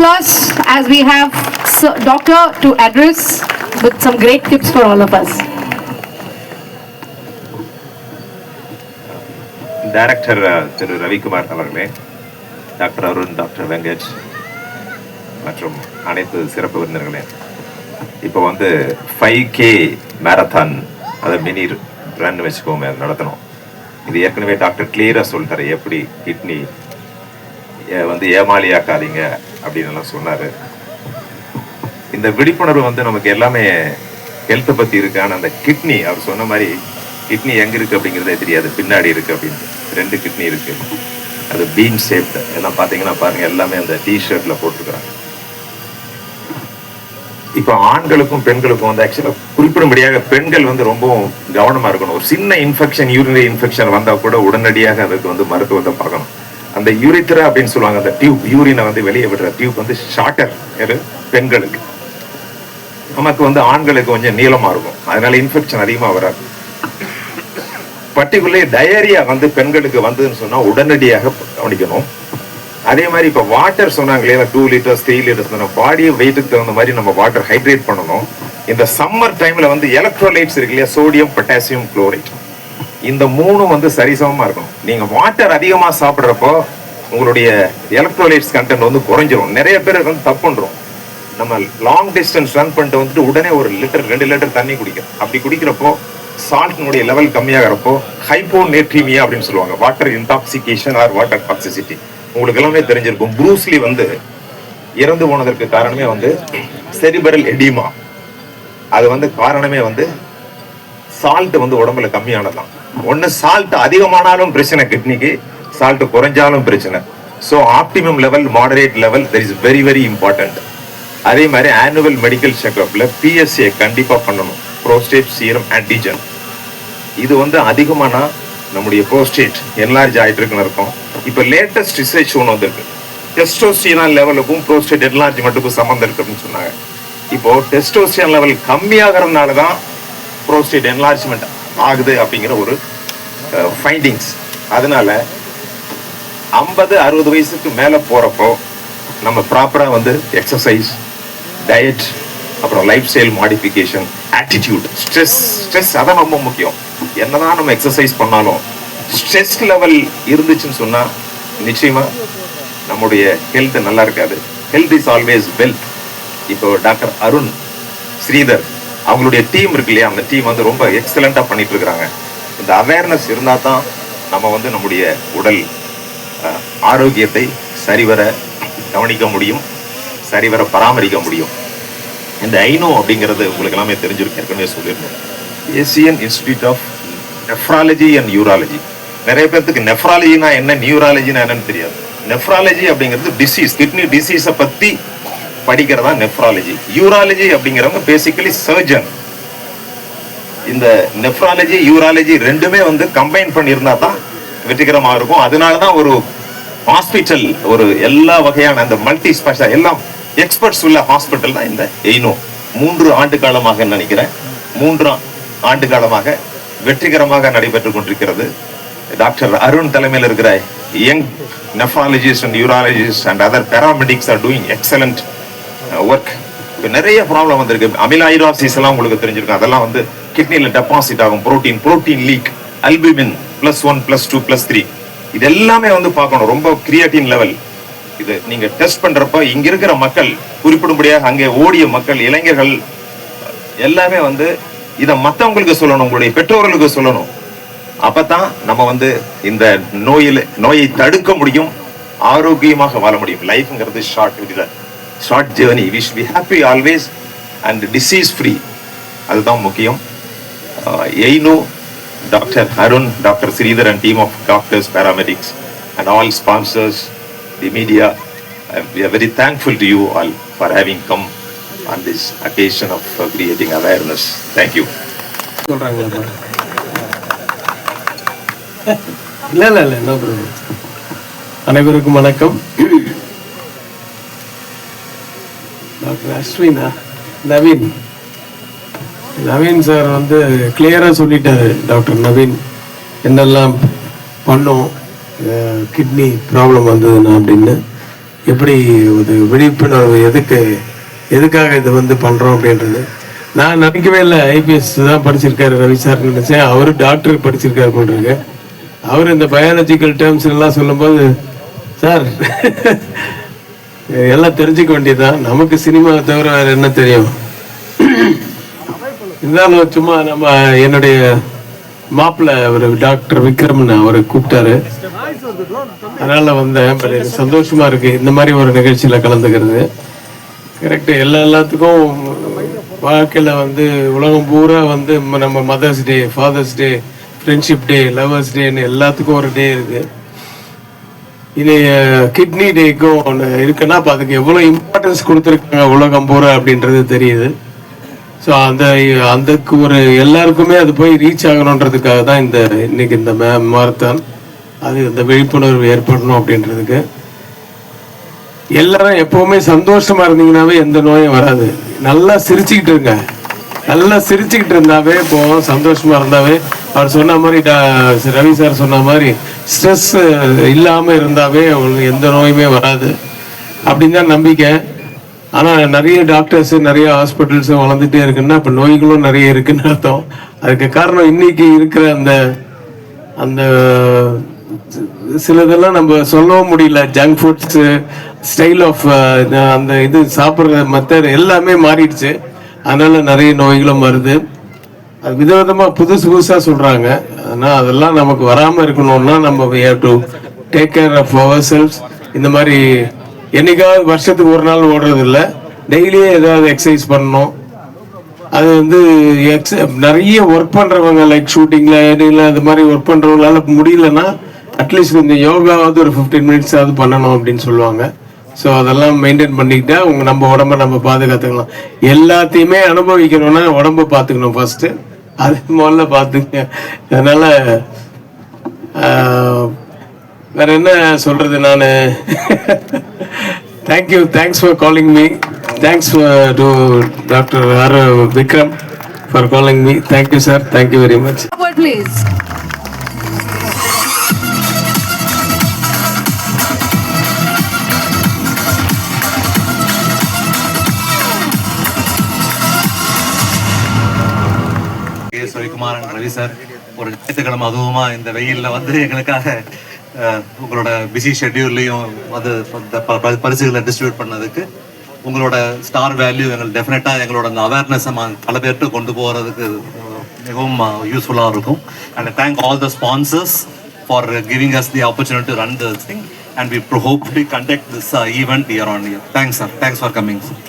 Plus, as we have Sir- Doctor to address with some great tips for all of us. Director uh, திரு ரவிக்குமார் அவர்களே doctor Arun doctor Venkat மற்றும் அனைத்து சிறப்பு விருந்தினர்களே இப்போ வந்து ஃபைவ் கே மேரத்தான் அதை மினி ரன் வச்சுக்கோமே அது நடத்தணும் இது ஏற்கனவே டாக்டர் கிளியராக சொல்லிட்டாரு எப்படி கிட்னி வந்து ஏமாளியாக்காதீங்க அப்படின்னு எல்லாம் சொன்னார். இந்த விழிப்புணர்வு வந்து நமக்கு எல்லாமே ஹெல்த்தை பற்றி இருக்கான அந்த கிட்னி அவர் சொன்ன மாதிரி கிட்னி எங்கே இருக்குது அப்படிங்கிறதே தெரியாது. பின்னாடி இருக்குது அப்படின்னு ரெண்டு கிட்னி இருக்கு. அது பீம் ஷேப்டு எல்லாம் பார்த்தீங்கன்னா பாருங்க எல்லாமே அந்த டிஷர்ட்ல போட்டிருக்காங்க. இப்போ ஆண்களுக்கும் பெண்களுக்கும் வந்து ஆக்சுவலாக குறிப்பிடும்படியாக பெண்கள் வந்து ரொம்பவும் கவனமா இருக்கணும். ஒரு சின்ன இன்ஃபெக்ஷன் யூரினரி இன்ஃபெக்ஷன் வந்தால் கூட உடனடியாக அதுக்கு வந்து மருத்துவத்தை பார்க்கணும். அந்த யூரித்ரா அப்படின்னு சொல்லுவாங்க அந்த டியூப் யூரினை வந்து வெளியே விடுற டியூப் வந்து ஷார்ட்டர் பெண்களுக்கு. நமக்கு வந்து ஆண்களுக்கு கொஞ்சம் நீளமா இருக்கும். அதனால இன்ஃபெக்ஷன் அதிகமா வராது. பர்டிகுலர்லி டயரியா வந்து பெண்களுக்கு வந்ததுன்னு சொன்னா உடனடியாக கவனிக்கணும். அதே மாதிரி இப்போ வாட்டர் சொன்னாங்க இல்லையா டூ லிட்டர்ஸ் த்ரீ லிட்டர்ஸ் நம்ம பாடி வெயிட்டுக்கு தகுந்த மாதிரி நம்ம வாட்டர் ஹைட்ரேட் பண்ணணும். இந்த சம்மர் டைம்ல வந்து எலக்ட்ரோலைட்ஸ் இருக்கு இல்லையா சோடியம் பொட்டாசியம் குளோரைட் இந்த மூணும் வந்து சரிசமமா இருக்கணும். நீங்க வாட்டர் அதிகமா சாப்பிடுறப்போ உங்களுடைய எலக்ட்ரோலைட்ஸ் கண்டென்ட் வந்து குறைஞ்சிரும். நிறைய பேர் வந்து தப்பு நம்ம லாங் டிஸ்டன்ஸ் ரன் பண்ணிட்டு வந்துட்டு உடனே ஒரு லிட்டர் ரெண்டு லிட்டர் தண்ணி குடிக்கிறோம். அப்படி குடிக்கிறப்போ சால்ட்னுடைய லெவல் கம்மியாகிறப்போ ஹைப்போநேட்ரீமியா அப்படின்னு சொல்லுவாங்க. Water intoxication or water toxicity உங்களுக்கு எல்லாமே தெரிஞ்சிருக்கும். ப்ரூஸ்லி வந்து இறந்து போனதற்கு காரணமே வந்து செரிபரல் எடிமா அது வந்து காரணமே வந்து சால்ட் வந்து உடம்புல கம்மியானதான் ஒன்று சால்ட் அதிகமானாலும் பிரச்சனை கிட்னிக்கு சால்ட் குறைஞ்சாலும் பிரச்சனை. So optimum level moderate level there is very very important அதே மாதிரி ஆனுவல் மெடிக்கல் செக்அப்ல பிஎஸ்ஏ கண்டிப்பாக பண்ணணும். ப்ரோஸ்டேட் சீரம் ஆன்டிஜன் இது வந்து அதிகமானா நம்முடைய ப்ரோஸ்டேட் என்லார்ஜ் ஆகிட்டு இருக்குன்னு இருக்கும் இப்போ லேட்டஸ்ட் ரிசர்ச் ஒன்று வந்திருக்கு. டெஸ்டோஸ்டிரான் லெவலுக்கும் ப்ரோஸ்டேட் என்லார்ஜ்மெண்ட்டுக்கும் சம்மந்தம் இருக்கு அப்படின்னு சொன்னாங்க. இப்போ டெஸ்டோஸ்டிரான் லெவல் கம்மியாகிறதுனால தான் ப்ரோஸ்டேட் என்லார்ஜ்மெண்ட் ஆகுது அப்படிங்கிற ஒரு ஃபைண்டிங்ஸ் அதனால ஐம்பது அறுபது வயசுக்கு மேலே போகிறப்போ நம்ம ப்ராப்பராக வந்து எக்ஸசைஸ் டயட் அப்புறம் life style modification attitude stress stress அதான் ரொம்ப முக்கியம். என்னதான் நம்ம எக்ஸசைஸ் பண்ணாலும் ஸ்ட்ரெஸ் லெவல் இருந்துச்சுன்னு சொன்னால் நிச்சயமாக நம்முடைய ஹெல்த் நல்லா இருக்காது. ஹெல்த் இஸ் ஆல்வேஸ் வெல்த் இப்போ டாக்டர் அருண் ஸ்ரீதர் அவங்களுடைய டீம் இருக்கு இல்லையா? அந்த டீம் வந்து ரொம்ப எக்ஸலண்ட்டாக பண்ணிட்டு இருக்கிறாங்க. இந்த அவேர்னஸ் இருந்தால் தான் நம்ம வந்து நம்முடைய உடல் ஆரோக்கியத்தை சரிவர கவனிக்க முடியும் சரிவர பராமரிக்க முடியும். இந்த ஐனோ அப்படிங்கிறது உங்களுக்கு எல்லாமே தெரிஞ்சிருக்கு ஏற்கனவே சொல்லியிருந்தேன் Asian institute of nephrology and urology நிறைய பேர்த்துக்கு நெஃப்ராலஜினா என்ன நியூராலஜினா என்னன்னு தெரியாது. நெஃப்ராலஜி அப்படிங்கிறது டிசீஸ் கிட்னி டிசீஸை பற்றி படிக்கிறதா நெஃப்ராலஜி யூராலஜி அப்படிங்கிறவங்க பேசிக்கலி சர்ஜன் இந்த நெஃப்ராலஜி யூராலஜி ரெண்டுமே வந்து கம்பைன் பண்ணியிருந்தா தான் வெற்றிகரமாக இருக்கும். அதனால தான் ஒரு ஹாஸ்பிட்டல் ஒரு எல்லா வகையான அந்த மல்டி ஸ்பெஷல் எல்லாம் எக்ஸ்பர்ட்ஸ் உள்ள ஹாஸ்பிட்டல் தான் இந்த எய்னோ மூன்று ஆண்டு காலமாக நினைக்கிறேன். மூன்று ஆண்டு காலமாக வெற்றிகரமாக நடைபெற்றுக் கொண்டிருக்கிறது. டாக்டர் அருண் தலைமையில் இருக்கிற young nephrologist and urologist and other paramedics are doing excellent Uh, work இப்போ நிறைய ப்ராப்ளம் வந்திருக்கு. அமிலாயிராசிஸ் எல்லாம் உங்களுக்கு தெரிஞ்சிருக்கும். அதெல்லாம் வந்து கிட்னியில் டெபாசிட் ஆகும். Protein protein leak albumin plus one plus two plus three இது எல்லாமே வந்து பார்க்கணும். ரொம்ப கிரியேட்டின் லெவல் இது நீங்க டெஸ்ட் பண்றப்ப இங்க இருக்கிற மக்கள் குறிப்பிடும்படியாக அங்கே ஓடிய மக்கள் இளைஞர்கள் எல்லாமே வந்து இதை மற்றவங்களுக்கு சொல்லணும். உங்களுடைய பெற்றோர்களுக்கு சொல்லணும். அப்பதான் நம்ம வந்து இந்த நோயில் நோயை தடுக்க முடியும். ஆரோக்கியமாக வாழ முடியும். லைஃப்ங்கிறது ஷார்ட் இதுதான் short journey we should be happy always and disease free அதுதான் முக்கியம். AINU doctor Arun doctor Sridhar and team of doctors paramedics and all sponsors the media we are very thankful to you all for having come on this occasion of uh, creating awareness. Thank you. சொல்றாங்களா இல்ல இல்ல இல்ல no problem அனைவருக்கும் வணக்கம். Doctor Ashwina Naveen. Naveen sir வந்து கிளியராக சொல்லிட்டாரு doctor Naveen. என்னெல்லாம் பண்ணோம் கிட்னி ப்ராப்ளம் வந்ததுன்னா அப்படின்னு. எப்படி ஒரு விழிப்புணர்வு எதுக்கு எதுக்காக இது வந்து பண்ணுறோம் அப்படின்றது. நான் நினைக்கவே இல்லை ஐபிஎஸ் தான் படிச்சிருக்காரு ரவி சார் நினச்சேன். அவர் டாக்டர் படிச்சிருக்காரு போட்டிருக்கேன் அவர் இந்த பயாலஜிக்கல் டேர்ம்ஸ் எல்லாம் சொல்லும்போது சார் எல்லாம் தெரிஞ்சுக்க வேண்டியதுதான். நமக்கு சினிமாவை தவிர வேற என்ன தெரியும்? இருந்தாலும் சும்மா நம்ம என்னுடைய மாப்பிள்ள ஒரு டாக்டர் விக்ரம்னு அவரை கூப்பிட்டாரு. அதனால வந்தேன் சந்தோஷமா இருக்கு. இந்த மாதிரி ஒரு நிகழ்ச்சியில கலந்துக்கிறது. கரெக்ட் எல்லா எல்லாத்துக்கும் வாழ்க்கையில வந்து உலகம் பூரா வந்து நம்ம mother's day father's day friendship day lovers டேன்னு எல்லாத்துக்கும் ஒரு டே இருக்கு இது கிட்னி டேக்கும் ஒன்று இருக்குன்னா அப்போ அதுக்கு எவ்வளோ இம்பார்ட்டன்ஸ் கொடுத்துருக்காங்க உலகம் பூரா அப்படின்றது தெரியுது. ஸோ அந்த அதுக்கு ஒரு எல்லாருக்குமே அது போய் ரீச் ஆகணுன்றதுக்காக தான் இந்த இன்னைக்கு இந்த மே மாரத்தான் அது இந்த விழிப்புணர்வு ஏற்படணும் அப்படின்றதுக்கு. எல்லாரும் எப்பவுமே சந்தோஷமா இருந்தீங்கன்னாவே எந்த நோயும் வராது. நல்லா சிரிச்சுக்கிட்டு இருங்க. நல்லா சிரிச்சுக்கிட்டு இருந்தாவே போவோம் சந்தோஷமா இருந்தாவே அவர் சொன்ன மாதிரி டா- ரவி சார் சொன்ன மாதிரி ஸ்ட்ரெஸ் இல்லாமல் இருந்தாவே அவங்களுக்கு எந்த நோயுமே வராது. அப்படின்னு தான் நம்பிக்கை. ஆனால் நிறைய டாக்டர்ஸு நிறைய ஹாஸ்பிட்டல்ஸும் வளர்ந்துட்டே இருக்குன்னா இப்போ நோய்களும் நிறைய இருக்குன்னு அர்த்தம். அதுக்கு காரணம் இன்னைக்கு இருக்கிற அந்த அந்த சிலதெல்லாம் நம்ம சொல்லவும் முடியல. ஜங்க் ஃபுட்ஸு ஸ்டைல் ஆஃப் அந்த இது சாப்பிட்ற மெத்தட் எல்லாமே மாறிடுச்சு. அதனால் நிறைய நோய்களும் வருது. அது விதவிதமாக புதுசு புதுசாக சொல்கிறாங்க ஆனால் அதெல்லாம் நமக்கு வராமல் இருக்கணும்னா நம்ம have to take care of ourselves இந்த மாதிரி என்னைக்காவது வருஷத்துக்கு ஒரு நாள் ஓடுறது இல்லை டெய்லியே ஏதாவது எக்ஸசைஸ் பண்ணணும். அது வந்து எக்ஸ நிறைய ஒர்க் பண்ணுறவங்க லைக் ஷூட்டிங்கில் எடிங்கில் அது மாதிரி ஒர்க் பண்ணுறவங்களால முடியலன்னா அட்லீஸ்ட் கொஞ்சம் யோகாவது ஒரு ஃபிஃப்டீன் மினிட்ஸ் ஆகுது பண்ணணும் அப்படின்னு சொல்லுவாங்க. ஸோ அதெல்லாம் மெயின்டைன் பண்ணிக்கிட்டா உங்கள் நம்ம உடம்ப நம்ம பாதுகாத்துக்கலாம். எல்லாத்தையுமே அனுபவிக்கணும்னா உடம்ப பார்த்துக்கணும் ஃபஸ்ட்டு அது முதல்ல பார்த்துங்க அதனால் வேற என்ன சொல்கிறது நான்? Thank you thanks for calling me thanks to doctor R Vikram for calling me thank you sir thank you very much please Ravikumaran Ravi sir ஒரு ஞாயிற்றுக்கிழமை அதுவுமா இந்த வெயிலில் வந்து எங்களுக்காக உங்களோட பிஸி ஷெட்யூல்லையும் அது இந்த ப- ப- பரிசுகளை டிஸ்ட்ரிபியூட் பண்ணதுக்கு உங்களோட ஸ்டார் வேல்யூ எங்களுக்கு டெஃபினட்டாக எங்களோட அந்த அவேர்னஸ் பல பேர்கிட்ட கொண்டு போகிறதுக்கு மிகவும் யூஸ்ஃபுல்லாக இருக்கும். And thank all the sponsors for giving us the opportunity to run this thing and we hope to conduct this event year on year thanks sir thanks for coming sir